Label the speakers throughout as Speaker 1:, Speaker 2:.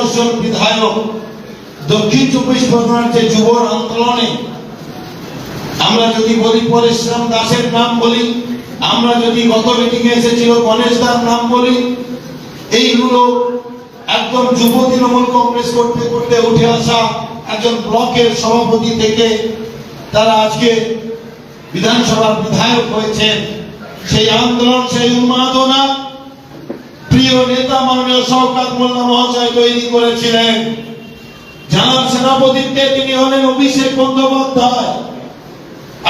Speaker 1: দশজন বিধায়ক দক্ষিণ চব্বিশ পরগনার যে যুব আন্দোলনে আমরা যদি বলি পরেশরাম দাসের নাম বলি, আমরা যদি গত মিটিং এসেছিল গণেশ দার নাম বলি, এইগুলো একদম যুব তৃণমূল কংগ্রেস করতে করতে উঠে আসা একজন ব্লকের সভাপতি থেকে তারা আজকে বিধানসভার বিধায়ক হয়েছেন। সেই আন্দোলন, সেই উন্মাদনা প্রিয় নেতা মাননীয় শওকাত মোল্লা মহাশয় তৈরি করেছিলেন, যার সেনাপতিত্বে তিনি হলেন অভিষেক বন্দ্যোপাধ্যায়।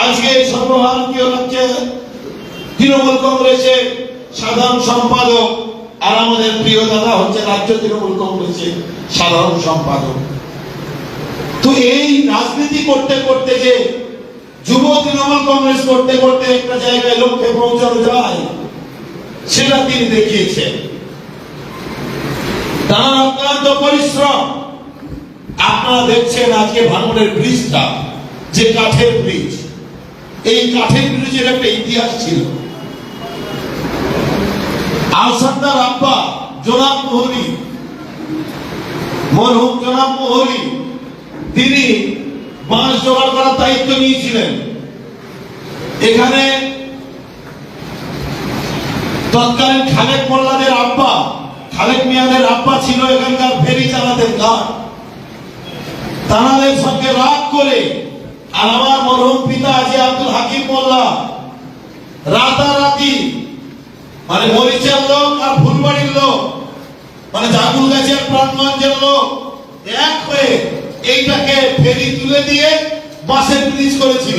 Speaker 1: আজকে সর্বভারতীয় রাজ্যে তৃণমূল কংগ্রেসের সাধারণ সম্পাদক আর আমাদের প্রিয় দাদা হচ্ছে রাজ্য তৃণমূল কংগ্রেসের সাধারণ সম্পাদক। তো এই রাজনীতি করতে করতে যে যুব তৃণমূল কংগ্রেস করতে করতে একটা জায়গায় লক্ষ্যে পৌঁছানো যায়, সেটা তিনি দেখিয়েছেন। তার অক্লান্ত পরিশ্রম। আপনারা দেখছেন আজকে ভাঙনের ব্রিজটা, যে কাঠের ব্রিজ। এই কাঠের ব্রিজের একটা ইতিহাস ছিল। আলসান্দার আব্বা, জোনাব মোহরি মরহুম জনাব মোহরি তিনি বাঁশ জোগাড় করার দায়িত্ব নিয়েছিলেন। এখানে তৎকালীন খালেক মোল্লাদের আব্বা খালেক মিয়াদের আব্বা ছিল এখানকার ফেরি চালাতেন গান। তানাদের সঙ্গে রাগ করে আর আমার মরহুম পিতা আজি আব্দুল হাকিম মোল্লা রাতারাতি মানে মরিচের লোক আর ফুলবাড়ির লোক মানে জাগুল গাছের প্রাণগঞ্জের লোক, এক হয়ে এইটাকে ফেরি তুলে দিয়ে বাসের ব্রিজ করেছিল।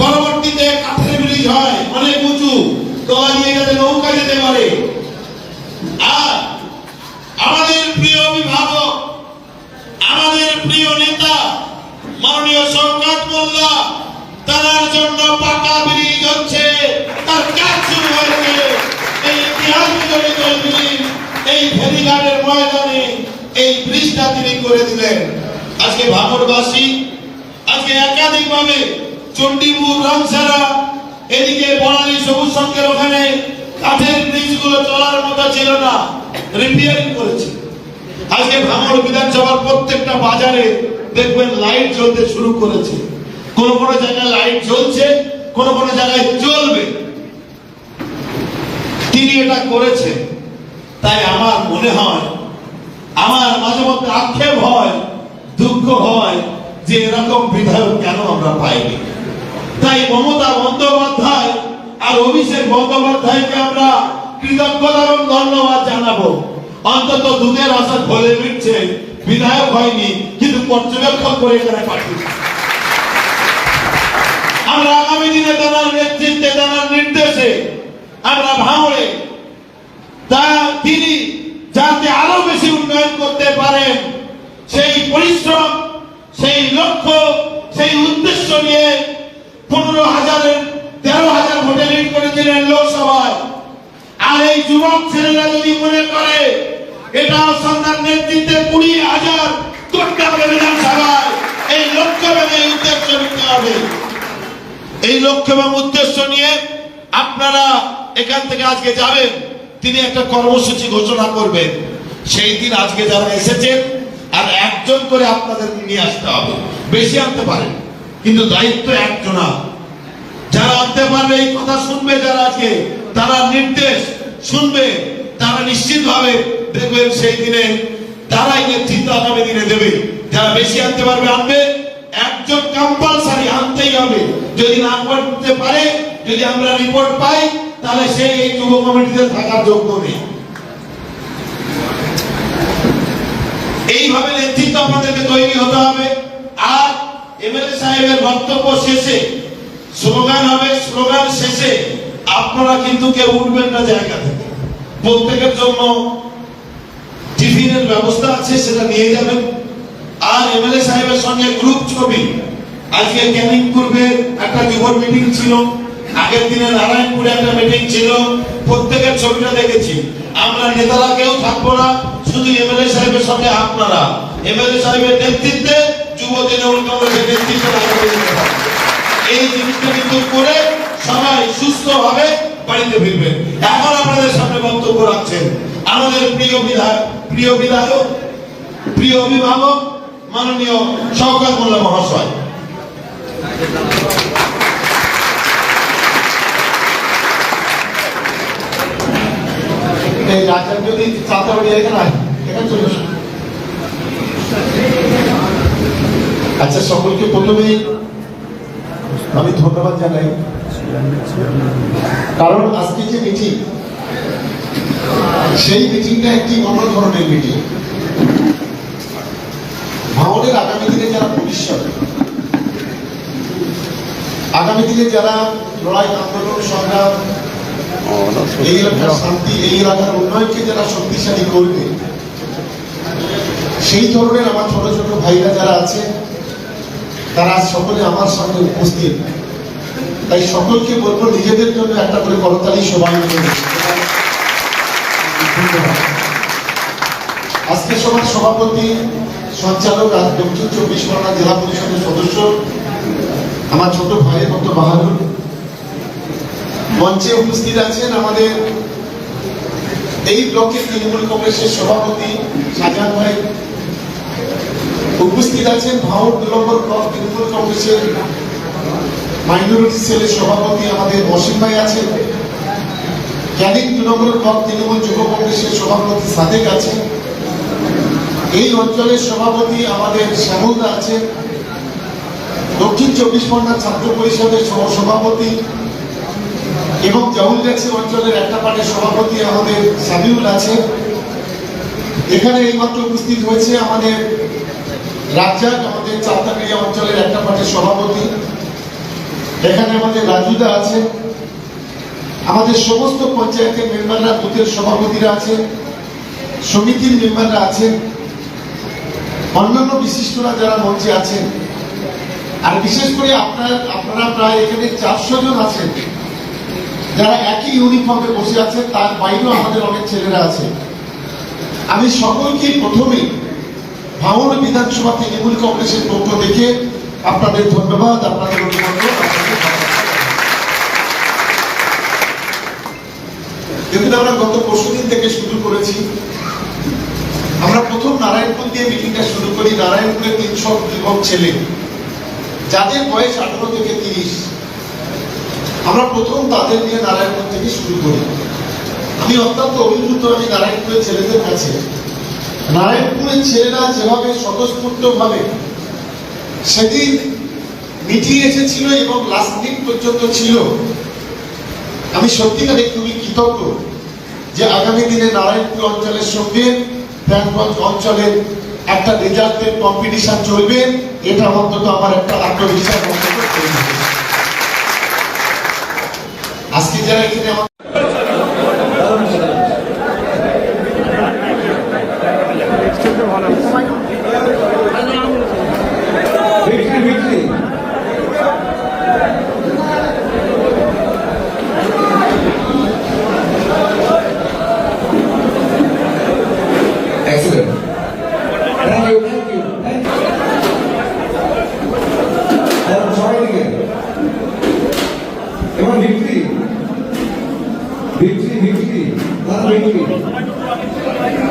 Speaker 1: পরবর্তীতে কাঠের ব্রিজ হয়, অনেক উঁচু। তলা দিয়ে যাতে নৌকা যেতে পারে। আর আমাদের প্রিয় অভিভাবক, আমাদের প্রিয় নেতা, মাননীয় সরকার মোল্লা, তার জন্য পাকা ব্রিজ হচ্ছে তার কাজ শুরু হয়েছে। এই ইতিহাস বিজড়িত ব্রিজ এই ফেরিঘাটের ময়দানে এই ব্রিজটা তিনি করে দিলেন। আজকে ভাঙরবাসী আজকে একাধিকভাবে চণ্ডীপুর রামসারা এদিকে বড়ালি, সবুজ সঙ্গের ওখানে কাঠের ব্রিজগুলো চলার মতো ছিল না রিপেয়ারিং করেছে। আজকে ভাঙড় বিধানসভার প্রত্যেকটা বাজারে দেখবেন লাইট জ্বলতে শুরু করেছে। কোন কোন জায়গায় লাইট জ্বলছে, কোন কোন জায়গায় জ্বলবে। তিনি এটা করেছেন তাই আমার মনে হয়, আমার মাঝে মধ্যে আক্ষেপ হয়, দুঃখ হয় যে এরকম বিধায়ক কেন আমরা পাইনি। তাই মমতা বন্দ্যোপাধ্যায় আর অভিষেক বন্দ্যোপাধ্যায়কে আমরা কৃতজ্ঞতা এবং ধন্যবাদ জানাব। অন্তত দুধের আশা খোলে মিটছে, বিধায়ক হয়নি, কিন্তু পর্যবেক্ষক করে এখানে পাঠিয়েছে আমরা আগামী দিনে তার নেতৃত্বে তার নির্দেশে আমরা ভাঙড়ে তা তিনি যাতে আরও বেশি উন্নয়ন করতে পারেন, সেই পরিশ্রম, সেই লক্ষ্য, সেই উদ্দেশ্য নিয়ে পনেরো হাজারের করেছিলেন লোকসভায় আর এই যুবক ছেলেরা যদি মনে করে, এটা সন্তান নেতৃত্বে কুড়ি হাজার বিধানসভায় এই লক্ষ্য উদ্দেশ্য নিতে হবে। এই লক্ষ্য এবং উদ্দেশ্য নিয়ে আপনারা এখান থেকে আজকে যাবেন, তিনি একটা কর্মসূচি ঘোষণা করবেন। সেই দিন আজকে যারা এসেছেন, আর একজন করে আপনাদের নিয়ে আসতে হবে। বেশি আনতে পারেন, কিন্তু দায়িত্ব একজনা যারা আনতে পারবে এই কথা শুনবে যারা আজকে, তারা নির্দেশ শুনবে, তারা নিশ্চিত ভাবে দেখবেন সেই দিনে তারাই নেতৃত্ব আগামী দিনে দেবে। যারা বেশি আনতে পারবে, আনবে। একজন কম্পালসারি আনতেই হবে। যদি না করতে পারে, যদি আমরা রিপোর্ট পাই, তাহলে সেই এই যুব কমিটিতে থাকার যোগ্য নেই। এইভাবে নেতৃত্ব আমাদেরকে তৈরি হতে হবে। আর এমএলএ সাহেবের বক্তব্য শেষে স্লোগান হবে, স্লোগান শেষে আপনারা কিন্তু কেউ উঠবেন না জায়গা থেকে। প্রত্যেকের জন্য টিফিনের ব্যবস্থা আছে, সেটা নিয়ে যাবেন। আর এমএলএ সাহেবের সঙ্গে গ্রুপ ছবি। আজকে ক্যানিং পূর্বে একটা যুব মিটিং ছিল। আগের দিনে নারায়ণপুরে একটা মিটিং ছিল। প্রত্যেকের ছবিটা দেখেছি। আমরা নেতারা কেউ থাকব না, শুধু এমএলএ সাহেবের সঙ্গে আপনারা। এমএলএ সাহেবের নেতৃত্বে যুব তৃণমূল নেতৃত্বে। এই জিনিসটা কিন্তু করে সবাই সুস্থ ভাবে বাড়িতে ফিরবেন। এখন আপনাদের সামনে বক্তব্য রাখছেন। আমাদের প্রিয় বিধায়ক প্রিয় বিধায়ক, প্রিয় অভিভাবক, মাননীয় শওকত মোল্লা মহাশয়।
Speaker 2: আচ্ছা সকলকে প্রথমে আমি ধন্যবাদ জানাই। কারণ আজকে যে মিটিং সেই মিটিংটা একটি অন্য ধরনের মিটিং ভাঙনের আগামী দিনে যারা ভবিষ্যৎ, আগামী দিনে যারা লড়াই, আন্দোলন, সংগ্রাম, এই এলাকার শান্তি, এই এলাকার উন্নয়নকে যারা শক্তিশালী করবে, সেই ধরনের আমার ছোট ছোট ভাইরা যারা আছে তারা সকলে আমার সামনে উপস্থিত। তাই সকলকে বলব, নিজেদের জন্য একটা করে করতালি সবাই আজকে সভার সভাপতি, সঞ্চালক আজ দক্ষিণ চব্বিশ পরগনা জেলা পরিষদের সদস্য, আমার ছোট ভাইয়ের মতো বাহাদুর। মঞ্চে উপস্থিত আছেন আমাদের এই ব্লকের তৃণমূল কংগ্রেসের সভাপতি শাহজাহান ভাই। উপস্থিত আছেন ভাওর দু নম্বর ব্লক তৃণমূল কংগ্রেসের মাইনরিটি সেলের সভাপতি আমাদের অসীম ভাই আছেন। ক্যানিং দু নম্বর তৃণমূল যুব কংগ্রেসের সভাপতি সাদেক আছেন। এই অঞ্চলের সভাপতি আমাদের শ্যামলদা আছেন। দক্ষিণ চব্বিশ পরগনা ছাত্র পরিষদের সভাপতি এবং জাহুলগাছি অঞ্চলের একটা পার্টির সভাপতি আমাদের সাবিউল আছে এখানে এইমাত্র উপস্থিত হয়েছে আমাদের রাজ্জাক আমাদের চালতাকারিয়া অঞ্চলের একটা পার্টির সভাপতি। এখানে আমাদের রাজুদা আছে। আমাদের সমস্ত পঞ্চায়েতের মেম্বাররা, বুথের সভাপতিরা আছেন সমিতির মেম্বাররা আছেন অন্যান্য বিশিষ্টরা যারা মঞ্চে আছেন। আর বিশেষ করে আপনার, আপনারা প্রায় এখানে চারশো জন আছেন। যারা একই ইউনিফর্মে বসে আছে তার বাইরেও আমাদের অনেক ছেলেরা আছে। আমি সকলকে প্রথমে ভাঙন বিধানসভা তৃণমূল কংগ্রেসের পক্ষ থেকে আপনাদের ধন্যবাদ, আপনাদের আমরা গত থেকে শুরু করেছি। আমরা প্রথম নারায়ণপুর দিয়ে মিটিংটা শুরু করি। নারায়ণপুরের তিনশো যুবক ছেলে, যাদের বয়স আঠারো থেকে তিরিশ। আমরা প্রথম তাদের নিয়ে নারায়ণপুর থেকে শুরু করি। আমি অত্যন্ত অভিভূত আমি নারায়ণপুরের ছেলেদের কাছে। নারায়ণপুরের ছেলেরা যেভাবে স্বতঃস্ফূর্ত ভাবে সেদিন মিটিং এসেছিল এবং লাস্ট দিন পর্যন্ত ছিল, আমি সত্যিকারে খুবই কৃতজ্ঞ যে আগামী দিনে নারায়ণপুর অঞ্চলের সঙ্গে প্রাণগঞ্জ অঞ্চলের একটা রেজাল্টের কম্পিটিশন চলবে, এটা অন্তত আমার একটা আত্মবিশ্বাস। আজকে যারা এখানে
Speaker 3: victory. Victory, victory. Not victory.